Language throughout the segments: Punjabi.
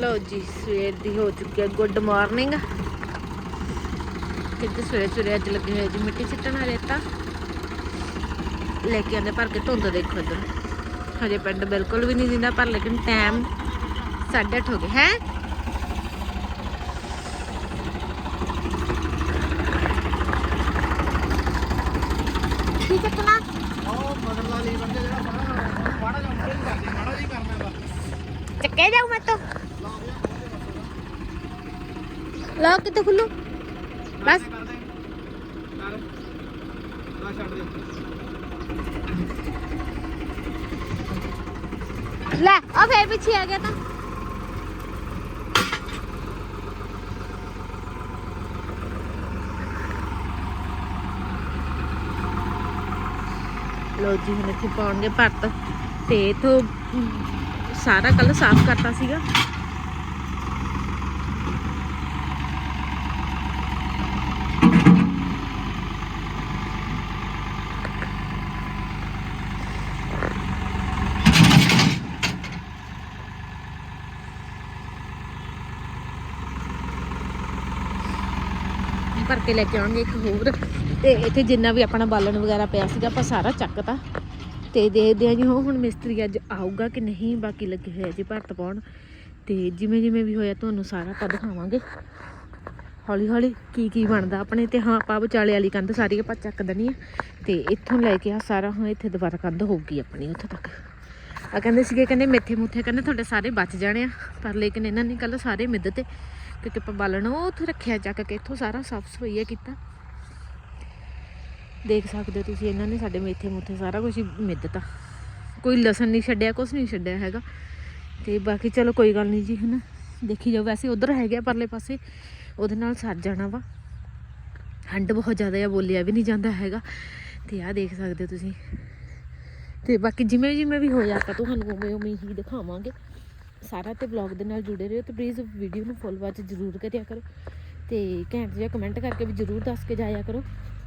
ਲਓ ਜੀ ਸਵੇਰ ਦੀ ਹੋ ਚੁੱਕੀ ਹੈ ਗੁੱਡ ਮਾਰਨਿੰਗ। ਕਿਤੇ ਸਵੇਰੇ ਸਵੇਰੇ ਅੱਜ ਲੱਗੇ ਹੋਏ ਜੀ ਮਿੱਟੀ ਸਿੱਟਣ ਵਾਲੇ ਤਾਂ। ਲੈ ਕੇ ਆਂਦੇ ਭਰ ਕੇ ਧੁੰਦ ਦੇਖੋ ਇੱਧਰ। ਹਜੇ ਪਿੰਡ ਬਿਲਕੁਲ ਵੀ ਨਹੀਂ ਦਿੰਦਾ ਪਰ ਲੇਕਿਨ ਟਾਈਮ 8:30 ਹੋ ਗਏ ਹੈ? ਠੀਕ ਹੈ ਕਲਾ ਉਹ ਮਗਰਲਾ ਲੀਵਰ ਤੇ ਜਿਹੜਾ ਬੜਾ ਬੜਾ ਜਿਹਾ ਉੱਪਰ ਨੂੰ ਕਰਦੇ ਮਾੜਾ ਜਿਹਾ ਕਰਨਾ ਦਾ ਚੱਕੇ ਜਾਉ ਮੈਂ ਤਾਂ। ਲਾ ਕਿਤੇ ਖੁੱਲੂ ਬਸ ਕਰ ਦੇ ਕਰ ਆ ਛੱਡ ਦੇ ਲੈ ਆ ਫੇਰ ਪਿੱਛੇ ਆ ਗਿਆ ਤਾਂ ਲੋ ਜੀ ਹੁਣ ਇੱਥੇ ਪਾਉਣਗੇ ਭਰਤ ਤੇ ਇਥੋਂ, ਸਾਰਾ ਕੱਲ ਸਾਫ਼ ਕਰਤਾ ਸੀਗਾ। ਭਰ ਕੇ ਲੈ ਕੇ ਆਉਣਗੇ ਇੱਕ ਹੋਰ। ਤੇ ਇੱਥੇ ਜਿੰਨਾ ਵੀ ਆਪਣਾ ਬਾਲਣ ਵਗੈਰਾ ਪਿਆ ਸੀਗਾ, ਆਪਾਂ ਸਾਰਾ ਚੱਕਤਾ। ਤੇ ਦੇਖਦੇ ਆ ਜੀ ਉਹ ਹੁਣ ਮਿਸਤਰੀ ਅੱਜ ਆਊਗਾ ਕਿ ਨਹੀਂ, ਬਾਕੀ ਲੱਗੇ ਹੋਏ ਆ ਜੀ ਭਰਤ ਪਾਉਣ। ਤੇ ਜਿਵੇਂ ਜਿਵੇਂ ਵੀ ਹੋਇਆ, ਤੁਹਾਨੂੰ ਸਾਰਾ ਆਪਾਂ ਦਿਖਾਵਾਂਗੇ। ਹੌਲੀ ਹੌਲੀ ਕੀ ਕੀ ਬਣਦਾ ਆਪਣੇ ਤੇ। ਹਾਂ, ਆਪਾਂ ਵਿਚਾਲੇ ਵਾਲੀ ਕੰਧ ਸਾਰੀ ਆਪਾਂ ਚੱਕ ਦੇਣੀ ਆ। ਤੇ ਇੱਥੋਂ ਲੈ ਕੇ ਆ ਸਾਰਾ। ਹਾਂ, ਇੱਥੇ ਦੁਬਾਰਾ ਕੰਧ ਹੋਊਗੀ ਆਪਣੀ ਉੱਥੇ ਤੱਕ। ਆ ਕਹਿੰਦੇ ਸੀਗੇ, ਕਹਿੰਦੇ ਮੇਥੇ ਮੁੱਥੇ ਕਹਿੰਦੇ ਤੁਹਾਡੇ ਸਾਰੇ ਬਚ ਜਾਣੇ ਆ। ਪਰ ਲੇਕਿਨ ਇਹਨਾਂ ਨੇ ਕੱਲ ਸਾਰੇ ਮਿੱਧ ਤੇ ਕਿਉਂਕਿ ਆਪਾਂ ਬਾਲਣ, ਉਹ ਉੱਥੇ ਰੱਖਿਆ ਚੱਕ ਕੇ ਇੱਥੋਂ ਸਾਰਾ ਸਾਫ਼ ਸਫ਼ਾਈ ਹੈ ਕੀਤਾ। ਦੇਖ ਸਕਦੇ ਹੋ ਤੁਸੀਂ, ਇਹਨਾਂ ਨੇ ਸਾਡੇ ਮੇਥੇ ਮੁੱਥੇ ਸਾਰਾ ਕੁਝ ਮਿੱਦਤਾ ਕੋਈ ਲਸਣ ਨਹੀਂ ਛੱਡਿਆ ਕੁਝ ਨਹੀਂ ਛੱਡਿਆ ਹੈਗਾ। ਤੇ ਬਾਕੀ ਚਲੋ ਕੋਈ ਗੱਲ ਨਹੀਂ ਜੀ, ਹਨਾ। ਦੇਖੀ ਜਾਓ, ਵੈਸੇ ਉਧਰ ਹੈਗੇ ਆ ਪਰਲੇ ਪਾਸੇ, ਉਹਦੇ ਨਾਲ ਸਰ ਜਾਣਾ ਵਾ। ਹੰਡ ਬਹੁਤ ਜ਼ਿਆਦਾ ਆ, ਬੋਲਿਆ ਵੀ ਨਹੀਂ ਜਾਂਦਾ ਹੈਗਾ। ਤੇ ਆਹ ਦੇਖ ਸਕਦੇ ਹੋ ਤੁਸੀਂ। ਤੇ ਬਾਕੀ ਜਿਵੇਂ ਜਿਵੇਂ ਵੀ ਹੋਇਆ, ਆਪਾਂ ਤੁਹਾਨੂੰ ਉਵੇਂ ਉਵੇਂ ਹੀ ਦਿਖਾਵਾਂਗੇ। ਸਾਰਾ ਤੇ ਵਲੌਗ ਦੇ ਨਾਲ ਜੁੜੇ ਰਹੋ ਤੇ ਪਲੀਜ਼ ਵੀਡੀਓ ਨੂੰ ਫੁੱਲ ਵਾਚ ਜ਼ਰੂਰ ਕਰਿਆ ਕਰੋ ਤੇ ਘੈਂਟ ਜਿਹਾ ਕਮੈਂਟ ਕਰਕੇ ਵੀ ਜ਼ਰੂਰ ਦੱਸ ਕੇ ਜਾਇਆ ਕਰੋ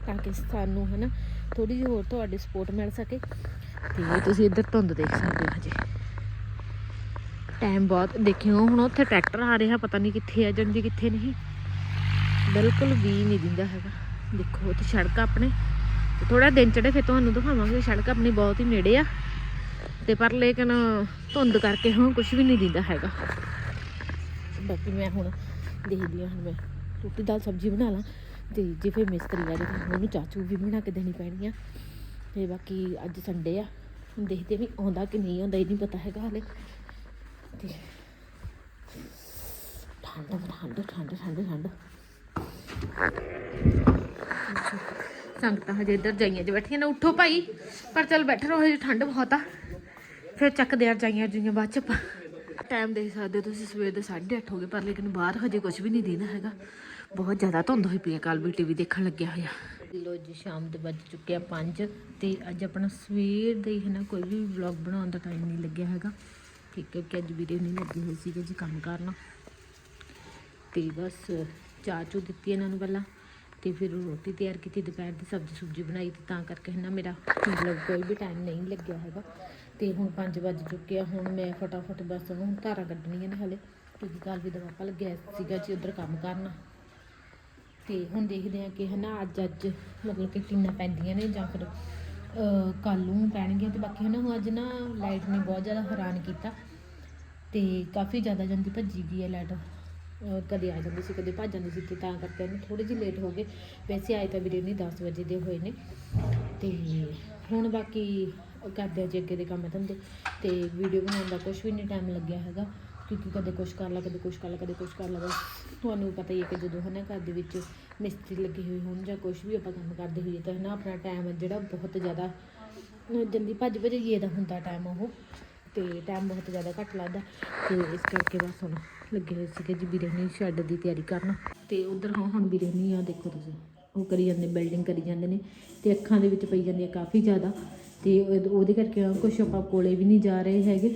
ਤਾਂ ਕਿ ਸਾਨੂੰ ਹਨਾ ਥੋੜੀ ਜਿਹੀ ਹੋਰ ਤੁਹਾਡੀ ਸਪੋਰਟ ਮਿਲ ਸਕੇ ਤੇ ਤੁਸੀਂ ਇੱਧਰ ਧੁੰਦ ਦੇਖ ਸਕਦੇ ਹੋ ਹਜੇ। ਟਾਈਮ ਬਹੁਤ, ਦੇਖਿਓ ਹੁਣ ਉੱਥੇ ਟਰੈਕਟਰ ਆ ਰਿਹਾ, ਪਤਾ ਨਹੀਂ ਕਿੱਥੇ ਆ ਜੰਜੀ ਕਿੱਥੇ ਨਹੀਂ। ਬਿਲਕੁਲ ਵੀ ਨਹੀਂ ਦਿੰਦਾ ਹੈਗਾ। ਦੇਖੋ, ਉੱਥੇ ਸੜਕ ਆਪਣੇ। ਥੋੜਾ ਦਿਨ ਚੜੇ ਫਿਰ ਤੁਹਾਨੂੰ ਦਿਖਾਵਾਂਗੇ। ਸੜਕ ਆਪਣੀ ਬਹੁਤ ਹੀ ਨੇੜੇ ਆ। ਤੇ ਪਰ ਲੇਕਿਨ ਧੁੰਦ ਕਰਕੇ ਹੁਣ ਕੁਝ ਵੀ ਨਹੀਂ ਦਿੰਦਾ ਹੈਗਾ। ਬਾਕੀ ਮੈਂ ਹੁਣ ਦੇਖਦੀ ਹਾਂ, ਹੁਣ ਮੈਂ ਰੋਟੀ ਦਾਲ ਸਬਜ਼ੀ ਬਣਾ ਲਾਂ ਤੇ ਜੇ ਫਿਰ ਮਿਸਤਰੀ ਆ ਜਾਵੇ ਉਹਨੂੰ ਚਾਚੂ ਵੀ ਬਣਾ ਕੇ ਦੇਣੀ ਪੈਣੀ ਆ। ਤੇ ਬਾਕੀ ਅੱਜ ਸੰਡੇ ਆ, ਹੁਣ ਦੇਖਦੇ ਵੀ ਆਉਂਦਾ ਕਿ ਨਹੀਂ ਆਉਂਦਾ, ਇਹ ਨਹੀਂ ਪਤਾ ਹੈਗਾ ਹਲੇ। ਤੇ ਠੰਡ ਠੰਡ ਠੰਡ ਠੰਡ ਠੰਡ। ਸੰਗਤਾਂ ਹਜੇ ਇੱਧਰ ਜਾਈਆਂ 'ਚ ਬੈਠੀਆਂ ਨੇ, ਉੱਠੋ ਭਾਈ। ਪਰ ਚੱਲ ਬੈਠੇ ਰਹੋ, ਹਜੇ ਠੰਡ ਬਹੁਤ ਆ। ਫਿਰ ਚੱਕਦੇ ਆ ਜਾਈਆਂ ਜੁਈਆਂ ਬਾਅਦ ਚ ਆਪਾਂ। ਟਾਈਮ ਦੇਖ ਸਕਦੇ ਹੋ ਤੁਸੀਂ, ਸਵੇਰ ਦੇ 8:30 ਹੋ ਗਏ, ਪਰ ਲੇਕਿਨ ਬਾਹਰ ਹਜੇ ਕੁਝ ਵੀ ਨਹੀਂ ਦਿਖਦਾ ਹੈਗਾ। ਬਹੁਤ ਜ਼ਿਆਦਾ ਧੁੰਦ ਹੋਈ ਪਈ ਹੈ ਕੱਲ ਵੀ ਟੀਵੀ ਦੇਖਣ ਲੱਗਿਆ ਹੋਇਆ। ਲੋ ਜੀ, ਸ਼ਾਮ ਦੇ ਵੱਜ ਚੁੱਕਿਆ ਆ 5 ਤੇ ਅੱਜ ਆਪਣਾ ਸਵੇਰ ਦੇ ਹੀ ਹੈ ਨਾ, ਕੋਈ ਵੀ ਵਲੌਗ ਬਣਾਉਣ ਦਾ ਟਾਈਮ ਨਹੀਂ ਲੱਗਿਆ ਹੈਗਾ। ਠੀਕ ਹੈ ਕਿ ਅੱਜ ਵੀਰੇ ਨਹੀਂ ਲੱਗੀ ਹੋਈ ਸੀਗੇ ਜੀ ਕੰਮ ਕਰਨਾ। ਤੇ ਬਸ ਚਾਹ ਚੂ ਦਿੱਤੀ ਇਹਨਾਂ ਨੂੰ ਪਹਿਲਾਂ। ਤੇ ਫਿਰ ਰੋਟੀ ਤਿਆਰ ਕੀਤੀ, ਦੁਪਹਿਰ ਦੀ ਸਬਜ਼ੀ ਸੁਬਜ਼ੀ ਬਣਾਈ ਤੇ ਤਾਂ ਕਰਕੇ ਹੈ ਨਾ ਮੇਰਾ ਮਤਲਬ ਕੋਈ ਵੀ ਟਾਈਮ ਨਹੀਂ ਲੱਗਿਆ ਹੈਗਾ। ਤੇ ਹੁਣ 5 ਵੱਜ ਚੁੱਕੇ ਆ, ਹੁਣ ਮੈਂ ਫਟਾਫਟ ਬਸ ਹੁਣ ਧਾਰਾਂ ਕੱਢਣੀਆਂ ਨੇ ਹਲੇ। ਕਿਉਂਕਿ ਕੱਲ ਵੀ ਦਵਾਪਾ ਲੱਗਿਆ ਸੀਗਾ ਜੀ, ਉਧਰ ਕੰਮ ਕਰਨਾ। ਤੇ ਹੁਣ ਦੇਖਦੇ ਆ ਕਿ ਹਨਾ ਅੱਜ ਅੱਜ ਮਤਲਬ ਕਿ ਟੀਨਾਂ ਪੈਂਦੀਆਂ ਨੇ ਜਾਂ ਫਿਰ ਕੱਲ ਨੂੰ ਪੈਣਗੀਆਂ ਤੇ ਬਾਕੀ ਹਨਾ ਹੁਣ ਅੱਜ ਨਾ ਲਾਈਟ ਨੇ ਬਹੁਤ ਜ਼ਿਆਦਾ ਹੈਰਾਨ ਕੀਤਾ। ਤੇ ਕਾਫੀ ਜ਼ਿਆਦਾ ਜਾਂਦੀ ਭੱਜੀ ਗਈ ਹੈ ਲਾਈਟ ਕਦੇ ਆ ਜਾਂਦੀ ਸੀ, ਕਦੇ ਭੱਜ ਜਾਂਦੀ ਸੀ ਤੇ ਤਾਂ ਕਰਕੇ ਉਹਨੂੰ ਥੋੜੀ ਜਿਹੀ ਲੇਟ ਹੋ ਗਏ ਵੈਸੇ ਆਏ ਤਾਂ ਵੀਰੇ ਨਹੀਂ 10 ਵਜੇ ਦੇ ਹੋਏ ਨੇ। ਤੇ ਹੁਣ ਬਾਕੀ ਕਰਦੇ ਆ ਜੀ ਅੱਗੇ ਦੇ ਕੰਮ ਧੰਦੇ। ਤੇ ਵੀਡੀਓ ਬਣਾਉਣ ਦਾ ਕੁਝ ਵੀ ਨਹੀਂ ਟਾਈਮ ਲੱਗਿਆ ਹੈਗਾ। ਕਿਉਂਕਿ ਕਦੇ ਕੁਛ ਕਰ ਲਾ, ਕਦੇ ਕੁਛ ਕਰ ਲਾ, ਕਦੇ ਕੁਛ ਕਰ ਲਾ। ਬਸ ਤੁਹਾਨੂੰ ਪਤਾ ਹੀ ਹੈ ਕਿ ਜਦੋਂ ਹਨਾ ਘਰ ਦੇ ਵਿੱਚ ਮਿਸਤਰੀ ਲੱਗੇ ਹੋਏ ਹੋਣ ਜਾਂ ਕੁਛ ਵੀ ਆਪਾਂ ਕੰਮ ਕਰਦੇ ਹੋਈਏ ਤਾਂ ਹਨਾ ਆਪਣਾ ਟਾਈਮ ਜਿਹੜਾ ਬਹੁਤ ਜ਼ਿਆਦਾ, ਜਲਦੀ ਭੱਜ ਭੱਜ ਗਏ ਦਾ ਹੁੰਦਾ ਟਾਈਮ ਉਹ। ਤੇ ਟਾਈਮ ਬਹੁਤ ਜ਼ਿਆਦਾ ਘੱਟ ਲੱਗਦਾ। ਤੇ ਇਸ ਕਰਕੇ ਬਸ ਹੁਣ ਲੱਗੇ ਹੋਏ ਸੀਗੇ ਜੀ ਬਿਰਿਆਨੀ ਸ਼ੈੱਡ ਦੀ ਤਿਆਰੀ ਕਰਨ। ਤੇ ਉਧਰ ਹਾਂ ਹੁਣ ਬਿਰਿਆਨੀ ਆ, ਦੇਖੋ ਤੁਸੀਂ। ਉਹ ਕਰੀ ਜਾਂਦੇ ਬਿਲਡਿੰਗ ਕਰੀ ਜਾਂਦੇ ਨੇ। ਤੇ ਅੱਖਾਂ ਦੇ ਵਿੱਚ ਪਈ ਜਾਂਦੀ ਹੈ ਕਾਫੀ ਜ਼ਿਆਦਾ। ਤੇ ਉਹਦੇ ਕਰਕੇ ਕੁਝ ਆਪਾਂ ਕੋਲੇ ਵੀ ਨਹੀਂ ਜਾ ਰਹੇ ਹੈਗੇ।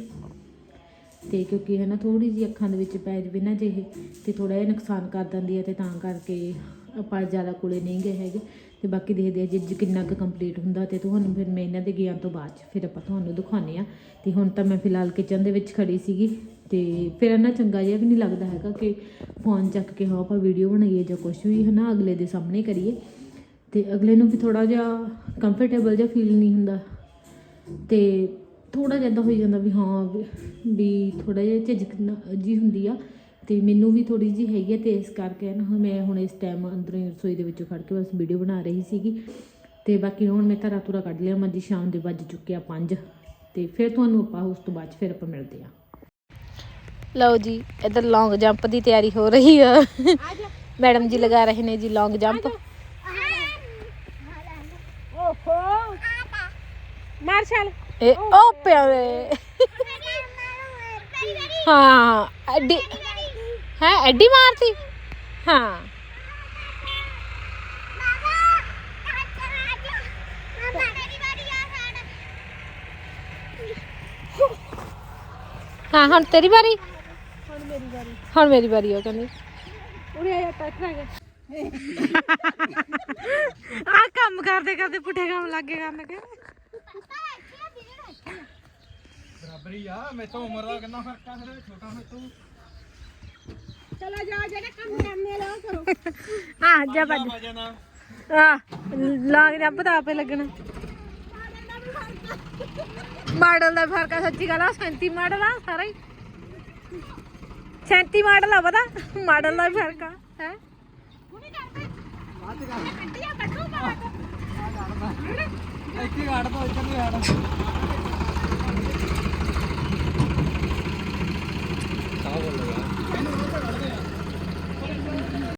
ਤੇ ਕਿਉਂਕਿ ਹੈ ਨਾ ਥੋੜੀ ਜਿਹੀ ਅੱਖਾਂ ਦੇ ਵਿੱਚ ਪੈ ਜਵੇ ਨਾ ਜੇ ਇਹ, ਤੇ ਥੋੜਾ ਜਿਹਾ ਨੁਕਸਾਨ ਕਰ ਦਿੰਦੀ ਹੈ ਤੇ ਤਾਂ ਕਰਕੇ ਆਪਾਂ ਜ਼ਿਆਦਾ ਕੋਲੇ ਨਹੀਂ ਗਏ ਹੈਗੇ। ਤੇ ਬਾਕੀ ਦੇਖਦੇ ਆ ਜੇ ਕਿੰਨਾ ਕੁ ਕੰਪਲੀਟ ਹੁੰਦਾ ਤੇ ਤੁਹਾਨੂੰ ਫਿਰ ਮੈਂ ਇਹਨਾਂ ਦੇ ਗਿਆ ਤੋਂ ਬਾਅਦ 'ਚ ਫਿਰ ਆਪਾਂ ਤੁਹਾਨੂੰ ਦਿਖਾਉਂਦੇ ਆ ਤੇ ਹੁਣ ਤਾਂ ਮੈਂ ਫਿਲਹਾਲ ਕਿਚਨ ਦੇ ਵਿੱਚ ਖੜੀ ਸੀਗੀ ਤੇ ਫਿਰ ਇੰਨਾ ਚੰਗਾ ਜਿਹਾ ਵੀ ਨਹੀਂ ਲੱਗਦਾ ਹੈਗਾ ਕਿ ਫੋਨ ਚੱਕ ਕੇ ਹਾਂ ਆਪਾਂ ਵੀਡੀਓ ਬਣਾਈਏ ਜਾਂ ਕੁਝ ਵੀ ਹਨਾ ਅਗਲੇ ਦੇ ਸਾਹਮਣੇ ਕਰੀਏ। ਤੇ ਅਗਲੇ ਨੂੰ ਵੀ ਥੋੜਾ ਜਿਹਾ ਕੰਫਰਟੇਬਲ ਜਿਹਾ ਫੀਲ ਨਹੀਂ ਹੁੰਦਾ। ਤੇ ਥੋੜਾ ਜਿਹਾ ਏਦਾਂ ਹੋਈ ਜਾਂਦਾ ਵੀ ਹਾਂ ਵੀ- ਵੀ ਥੋੜਾ ਜਿਹਾ ਝਿਜਕ ਨਾ- ਜੀ ਹੁੰਦੀ ਆ। ਤੇ ਮੈਨੂੰ ਵੀ ਥੋੜੀ ਜੀ ਹੈਗੀ ਆ ਤੇ ਇਸ ਕਰਕੇ ਨਾ ਹੁਣ ਮੈਂ ਹੁਣ ਇਸ ਟਾਈਮ ਅੰਦਰੋਂ ਹੀ ਰਸੋਈ ਦੇ ਵਿੱਚੋਂ ਖੜ ਕੇ ਬਸ ਵੀਡੀਓ ਬਣਾ ਰਹੀ ਸੀਗੀ। ਤੇ ਬਾਕੀ ਹੁਣ ਮੈਂ ਧਾਰਾ ਧੁਰਾ ਕੱਢ ਲਿਆ ਮੱਜੀ ਸ਼ਾਮ ਦੇ ਵੱਜ ਚੁੱਕੇ ਆ 5 ਤੇ ਫਿਰ ਤੁਹਾਨੂੰ ਆਪਾਂ ਉਸ ਤੋਂ ਬਾਅਦ 'ਚ ਫਿਰ ਆਪਾਂ ਮਿਲਦੇ ਆ ਲਓ ਜੀ ਇਧਰ ਲੌਂਗ ਜੰਪ ਦੀ ਤਿਆਰੀ ਹੋ ਰਹੀ ਆ। ਮੈਡਮ ਜੀ ਲਗਾ ਰਹੇ ਨੇ ਜੀ ਲੌਂਗ ਜੰਪ ਓਹੋ। ਮਾਰਸ਼ਲ ਇਹ ਪਿਆਰੇ। ਹਾਂ ਐਡੀ ਹੈ ਐਡੀ ਮਾਰਤੀ? ਹਾਂ। ਹਾਂ ਹੁਣ ਤੇਰੀ ਵਾਰੀ? ਹੁਣ ਮੇਰੀ ਵਾਰੀ। ਹੁਣ ਮੇਰੀ ਵਾਰੀ ਉਹ ਕਹਿੰਦੀ। ਉਰੇ ਆਇਆ ਟੱਕ ਆ ਗਿਆ ਆ ਕੰਮ ਕਰਦੇ ਕਰਦੇ ਪੁੱਠੇ ਕੰਮ ਲੱਗੇ ਕਰਨ ਕੇ ਬਰਾਬਰੀ ਆ ਮੈਂ ਤਾਂ ਉਮਰ ਦਾ ਕਿੰਨਾ ਫ਼ਰਕ ਆ ਫਿਰ ਛੋਟਾ ਮੈਂ ਤੂੰ। ਚਲੋ ਜਾ ਜਿਹੜਾ ਕੰਮ ਕਰਨੇ ਲਓ ਕਰੋ। ਹਾਂ ਜਾ ਬੱਜ ਵਜਣਾ ਆ ਲਾਗ ਜੰਪ ਤਾਂ ਆਪੇ ਲੱਗਣਾ। ਮਾਡਲ ਦਾ ਫ਼ਰਕ ਆ ਸੱਚੀ ਗੱਲ ਆ 37 ਮਾਡਲ ਆ ਸਾਰਾ ਹੀ। 37 ਮਾਡਲ ਆ ਪਤਾ? ਮਾਡਲ ਦਾ ਵੀ ਫ਼ਰਕ ਆ ਹੈ? ਇੱਥੇ ਗਾੜ ਤੋਂ ਇੱਧਰ ਨਹੀਂ ਗਾੜ